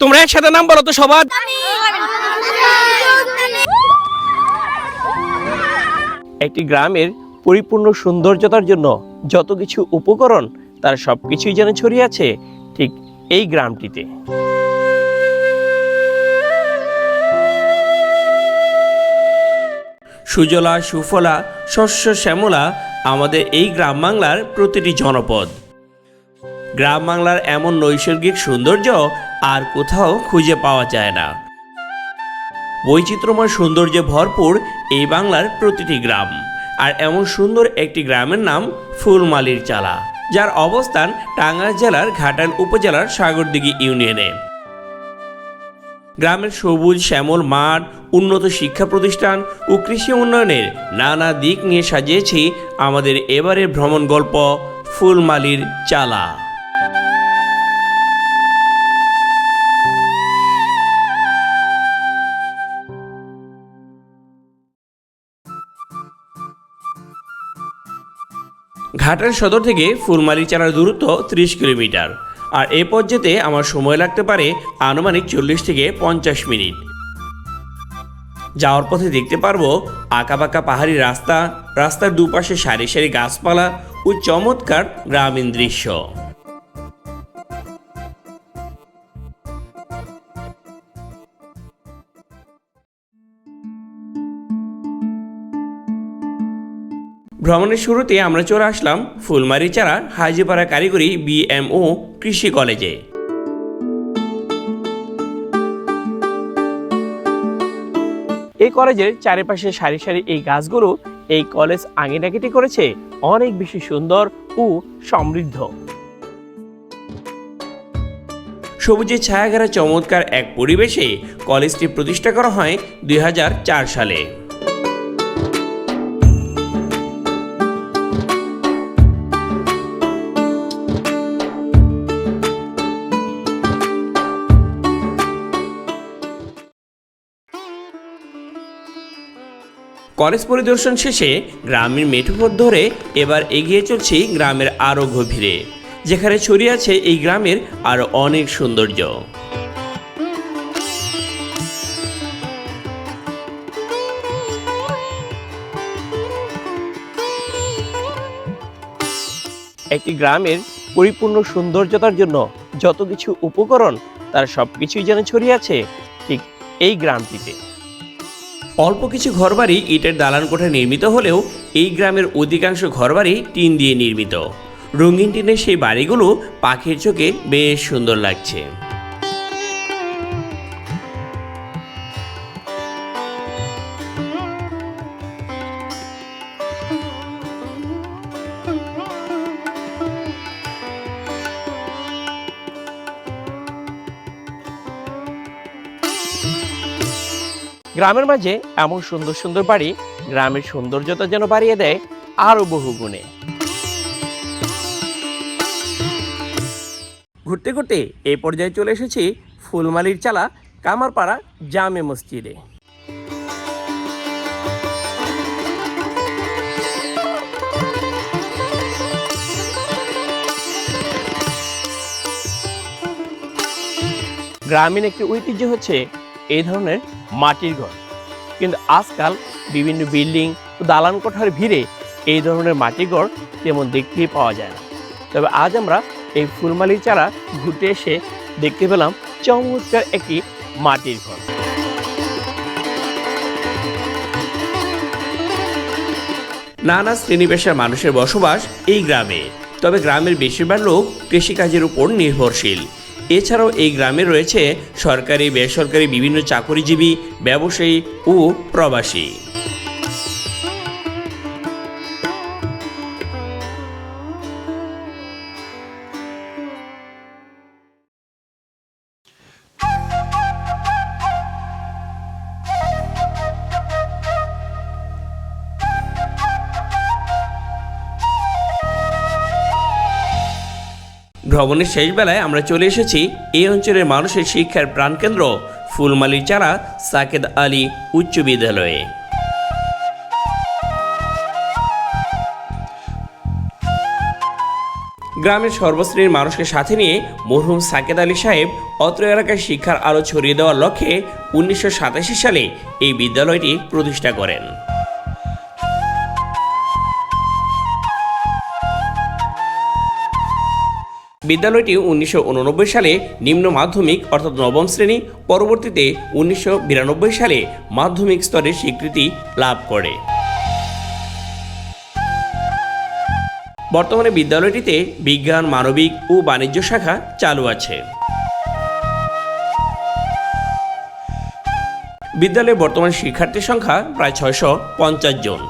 তোমরা একসাথে নাম বলো তো সবার। একটি গ্রামের পরিপূর্ণ সৌন্দর্যতার জন্য যত কিছু উপকরণ, তার সব কিছুই যেন ছড়িয়ে আছে ঠিক এই গ্রামটিতে। সুজলা, সুফলা, শস্য, শ্যামলা আমাদের এই গ্রাম বাংলার প্রতিটি জনপদ। গ্রাম বাংলার এমন নৈসর্গিক সৌন্দর্য আর কোথাও খুঁজে পাওয়া যায় না। বৈচিত্র্যময় সৌন্দর্যে ভরপুর এই বাংলার প্রতিটি গ্রাম। আর এমন সুন্দর একটি গ্রামের নাম ফুলমালির চালা, যার অবস্থান টাঙ্গাইল জেলার ঘাটাল উপজেলার সাগরদিঘি ইউনিয়নে। গ্রামের সবুজ, শ্যামল মাঠ, উন্নত শিক্ষা প্রতিষ্ঠান ও কৃষি উন্নয়নের নানা দিক নিয়ে সাজিয়েছি আমাদের এবারের ভ্রমণ গল্প ফুলমালির চালা। ঘাটের সদর থেকে ফুলমালি চালার দূরত্ব ত্রিশ কিলোমিটার। আর এ পর্যায়ে আমার সময় লাগতে পারে আনুমানিক চল্লিশ থেকে পঞ্চাশ মিনিট। যাওয়ার পথে দেখতে পারব আঁকাবাঁকা পাহাড়ি রাস্তা, রাস্তার দুপাশে সারি সারি গাছপালা ও চমৎকার গ্রামীণ দৃশ্য। ভ্রমণের শুরুতে আমরা চলে আসলাম ফুলমারি চারা হাজিপাড়া কারিগরি বিএমও কৃষি কলেজে। এই কলেজের চারিপাশে সারি সারি এই গাছগুলো এই কলেজ আঙিনাকিটি করেছে অনেক বেশি সুন্দর ও সমৃদ্ধ। সবুজে ছায়াঘেরা চমৎকার এক পরিবেশে কলেজটি প্রতিষ্ঠা করা হয় দুই হাজার চার সালে। কলেজ পরিদর্শন শেষে গ্রামের মেঠোপথ ধরে এবার এগিয়ে চলছি গ্রামের আরও গভীরে, যেখানে ছড়িয়ে আছে এই গ্রামের আরও অনেক সৌন্দর্য। একটি গ্রামের পরিপূর্ণ সৌন্দর্যতার জন্য যত কিছু উপকরণ, তার সব কিছুই যেন ছড়িয়ে আছে ঠিক এই গ্রামটিতে। অল্প কিছু ঘরবাড়ি ইটের দালান কোঠা নির্মিত হলেও এই গ্রামের অধিকাংশ ঘরবাড়ি টিন দিয়ে নির্মিত। রঙিন টিনের সেই বাড়িগুলো পাখির চোখে বেশ সুন্দর লাগছে। গ্রামের মাঝে এমন সুন্দর সুন্দর বাড়ি গ্রামের সৌন্দর্যতা যেন বাড়িয়ে দেয় আরও বহু গুণে। ঘুরতে ঘুরতে এই পর্যায়ে চলে এসেছি ফুলমালির চালা কামারপাড়া জামে মসজিদে। গ্রামীণ একটি ঐতিহ্য হচ্ছে এই ধরনের মাটির ঘর। কিন্তু আজকাল বিভিন্ন বিল্ডিং দালান কোঠার ভিড়ে এই ধরনের মাটির ঘর তেমন দেখতেই পাওয়া যায় না। তবে আজ আমরা এই ফুলমালির চারা ঘুরতে এসে দেখতে পেলাম চমৎকার একটি মাটির ঘর। নানা শ্রেণি পেশার মানুষের বসবাস এই গ্রামে। তবে গ্রামের বেশিরভাগ লোক কৃষিকাজের উপর নির্ভরশীল। এছাড়াও এই গ্রামে রয়েছে সরকারি বেসরকারি বিভিন্ন চাকরিজীবী ব্যবসায়ী ও প্রবাসী। ভ্রমণের শেষ বেলায় আমরা চলে এসেছি এই অঞ্চলের মানুষের শিক্ষার প্রাণকেন্দ্র ফুলমালির চারা সাকেদ আলী উচ্চ বিদ্যালয়ে। গ্রামের সর্বশ্রেণীর মানুষকে সাথে নিয়ে মরহুম সাকেত আলী সাহেব অত্র এলাকায় শিক্ষার আলো ছড়িয়ে দেওয়ার লক্ষ্যে উনিশশো সাতাশি সালে এই বিদ্যালয়টি প্রতিষ্ঠা করেন। বিদ্যালয়টি উনিশশো উননব্বই সালে নিম্ন মাধ্যমিক অর্থাৎ নবম শ্রেণি, পরবর্তীতে উনিশশো বিরানব্বই সালে মাধ্যমিক স্তরের স্বীকৃতি লাভ করে। বর্তমানে বিদ্যালয়টিতে বিজ্ঞান, মানবিক ও বাণিজ্য শাখা চালু আছে। বিদ্যালয়ে বর্তমান শিক্ষার্থীর সংখ্যা প্রায় ছয়শো পঞ্চাশ জন।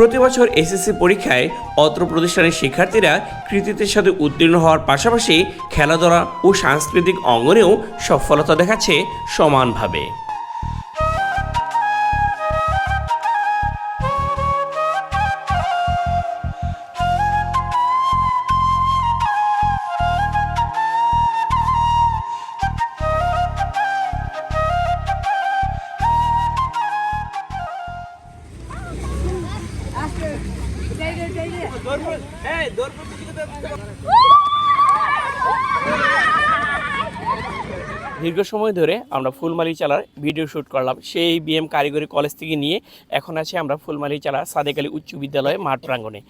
প্রতি বছর এসএসসি পরীক্ষায় অত্র প্রতিষ্ঠানের শিক্ষার্থীরা কৃতিত্বের সাথে উত্তীর্ণ হওয়ার পাশাপাশি খেলাধুলা ও সাংস্কৃতিক অঙ্গনেও সফলতা দেখাচ্ছে সমানভাবে। দীর্ঘ সময় ধরে আমরা ফুলমালি চালার ভিডিও শ্যুট করলাম। সেই বিএম কারিগরি কলেজ থেকে নিয়ে এখন আছি আমরা ফুলমালি চালা সাদেক আলী উচ্চ বিদ্যালয়ে মাঠ প্রাঙ্গণে।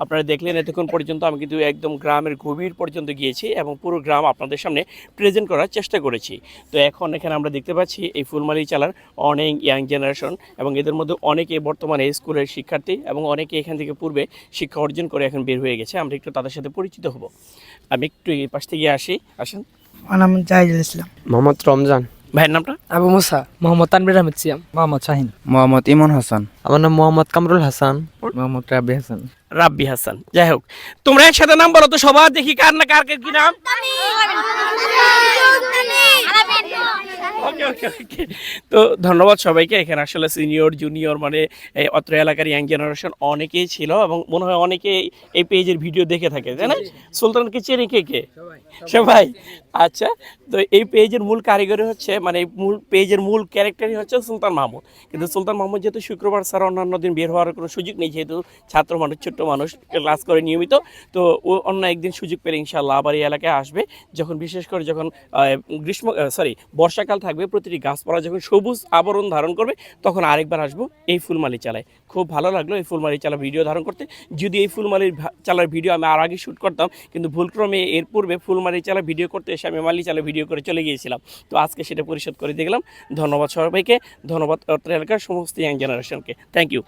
আপনারা দেখলেন এতক্ষণ পর্যন্ত আমি কিন্তু একদম গ্রামের গভীর পর্যন্ত গিয়েছি এবং পুরো গ্রাম আপনাদের সামনে প্রেজেন্ট করার চেষ্টা করেছি। তো এখন এখানে আমরা দেখতে পাচ্ছি এই ফুলমালি চালার অনেক ইয়াং জেনারেশন এবং এদের মধ্যে অনেকে বর্তমানে স্কুলের শিক্ষার্থী এবং অনেকে এখান থেকে পূর্বে শিক্ষা অর্জন করে এখন বের হয়ে গেছে। আমরা একটু তাদের সাথে পরিচিত হব। আমি একটু এই পাশ থেকে আসি। আসেন। আমার নাম জাহিদুল ইসলাম। মোহাম্মদ রমজান। ভাইয়ের নামটা? আবু মুসা। মোহাম্মদ তানবির আহমেদ সিয়াম। মোহাম্মদ শাহিন। মোহাম্মদ ইমন হাসান। আমার নাম মোহাম্মদ কামরুল হাসান। মোহাম্মদ রাব্বি হাসান। রাব্বি হাসান। যাই হোক তোমরা একসাথে নাম বলো তো সবার দেখি কার না কার কার কি নাম? ওকে ওকে ওকে তো ধন্যবাদ সবাইকে। এখানে আসলে সিনিয়র জুনিয়র মানে অত্র এলাকার ইয়াং জেনারেশন অনেকেই ছিল এবং মনে হয় অনেকে এই পেজের ভিডিও দেখে থাকে তাই না? সুলতানকে চেনে কে কে? সবাই আচ্ছা তো এই পেজের মূল কারিগরি হচ্ছে মানে মূল পেজের মূল ক্যারেক্টারই হচ্ছে সুলতান মাহমুদ। কিন্তু সুলতান মাহমুদ যেহেতু শুক্রবার ছাড়া অন্যান্য দিন বের হওয়ার কোনো সুযোগ নেই যেহেতু ছাত্র মানুষ ছোট্ট মানুষ ক্লাস করে নিয়মিত তো ও অন্য একদিন সুযোগ পেলে ইনশাল্লাহ আবার এই এলাকায় আসবে। যখন বিশেষ করে যখন গ্রীষ্ম সরি বর্ষাকাল থাকবে, প্রতিটি গাছপালা যখন সবুজ আবরণ ধারণ করবে, তখন আরেকবার আসব এই ফুলমালি চালায়। খুব ভালো লাগল এই ফুলমালি চালা ভিডিও ধারণ করতে। যদি এই ফুলমালির চালার ভিডিও আমি আর আগে শ্যুট করতাম, কিন্তু ভুলক্রমে এর পূর্বে ফুলমালি চালা ভিডিও করতে এসে আমি মালি চালা ভিডিও করে চলে গিয়েছিলাম। তো আজকে সেটা পরিশোধ করে দেখলাম। ধন্যবাদ সবাইকে। ধন্যবাদ এলাকার সমস্ত ইয়াং জেনারেশনকে। Thank you